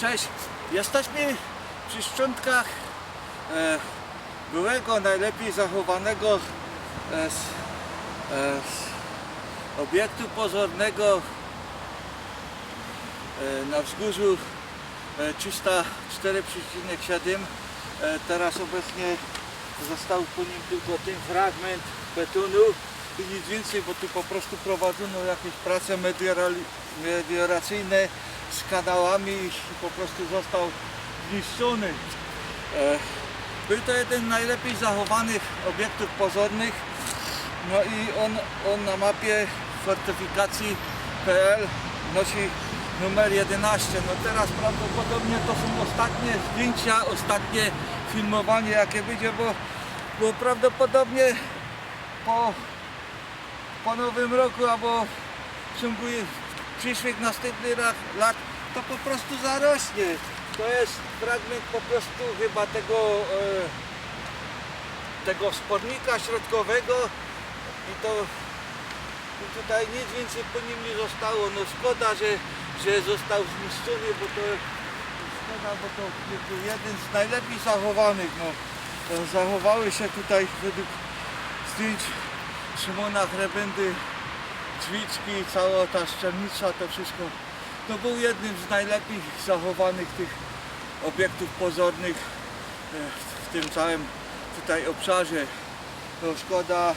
Cześć, jesteśmy przy szczątkach e, byłego, najlepiej zachowanego e, e, obiektu pozornego e, na wzgórzu e, 304,7 e, Teraz obecnie został po nim tylko ten fragment betonu i nic więcej, bo tu po prostu prowadzono jakieś prace melioracyjne z kanałami i po prostu został zniszczony. Był to jeden z najlepiej zachowanych obiektów pozornych. No i on, on na mapie fortyfikacji PL nosi numer 11. No teraz prawdopodobnie to są ostatnie zdjęcia, ostatnie filmowanie jakie będzie, bo, bo prawdopodobnie po, po nowym roku albo w ciągu przyszłych następnych lat, to po prostu zarośnie. To jest fragment po prostu chyba tego e, tego spornika środkowego i to i tutaj nic więcej po nim nie zostało. No szkoda, że, że został zniszczony, bo to szkoda, bo to jeden z najlepiej zachowanych. No. Zachowały się tutaj według zdjęć Szymona Hrebendy drzwiczki, cała ta szczelnica, to wszystko. To był jednym z najlepiej zachowanych tych obiektów pozornych e, w- tym całym tutaj obszarze. To szkoda,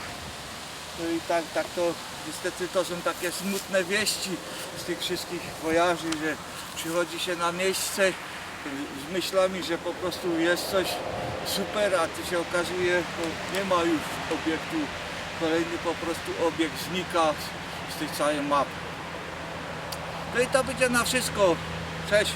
to i tak, tak to niestety to są takie smutne wieści z tych wszystkich wojaży, że przychodzi się na miejsce z myślami, że po prostu jest coś super, a tu się okazuje, że nie ma już obiektu. Kolejny po prostu obiekt znika całych map. No i to będzie na wszystko. Cześć!